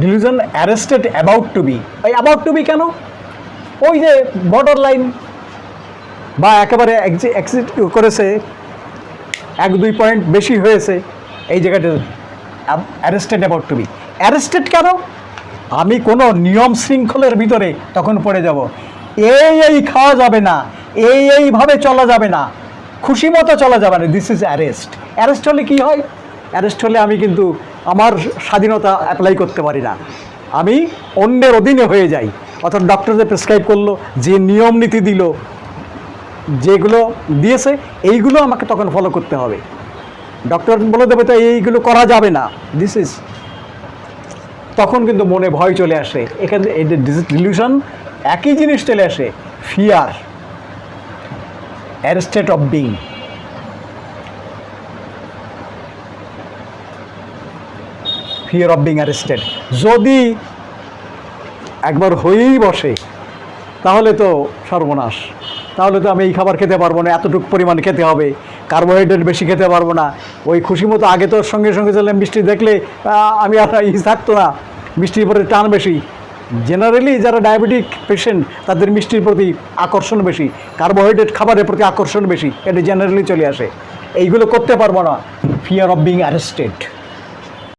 Delusion arrested about to be ওই about to be কেন? ওই যে বর্ডার লাইন বা একেবারে এক্সিট করেছে, এক দুই পয়েন্ট বেশি হয়েছে, এই জায়গাটা arrested about to be arrested কেন? আমি কোনো নিয়ম শৃঙ্খলের ভিতরে তখন পড়ে যাব। এই এই খাওয়া যাবে না, এই এইভাবে চলা যাবে না, খুশি মতো চলা যাবে না। দিস ইজ অ্যারেস্ট অ্যারেস্ট হলে কী হয়? অ্যারেস্ট হলে আমি কিন্তু আমার স্বাধীনতা অ্যাপ্লাই করতে পারি না। আমি অন্যের অধীনে হয়ে যাই। অর্থাৎ ডক্টর যে প্রেসক্রাইব করল, যে নিয়ম নীতি দিল, যেগুলো দিয়েছে, এইগুলো আমাকে তখন ফলো করতে হবে। ডক্টর বলে দেবে তো, এইগুলো করা যাবে না। দিস ইজ তখন কিন্তু মনে ভয় চলে আসে। এখানে এই ডিলিউশন একই জিনিস চলে আসে। Fear arrested of being fear of being arrested যদি একবার হয়েই বসে, তাহলে তো সর্বনাশ। তাহলে তো আমি এই খাবার খেতে পারব না, এতটুকু পরিমাণ খেতে হবে। কার্বোহাইড্রেট বেশি খেতে পারব না। ওই খুশি মতো আগে তো সঙ্গে সঙ্গে চলে মিষ্টি দেখলে আমি আর ই থাকতো না। মিষ্টির প্রতি টান বেশি। জেনারেলি যারা ডায়াবেটিক পেশেন্ট তাদের মিষ্টির প্রতি আকর্ষণ বেশি। কার্বোহাইড্রেট খাবারের প্রতি আকর্ষণ বেশি। এটা জেনারেলি চলে আসে। এইগুলো করতে পারব না। Fear of being arrested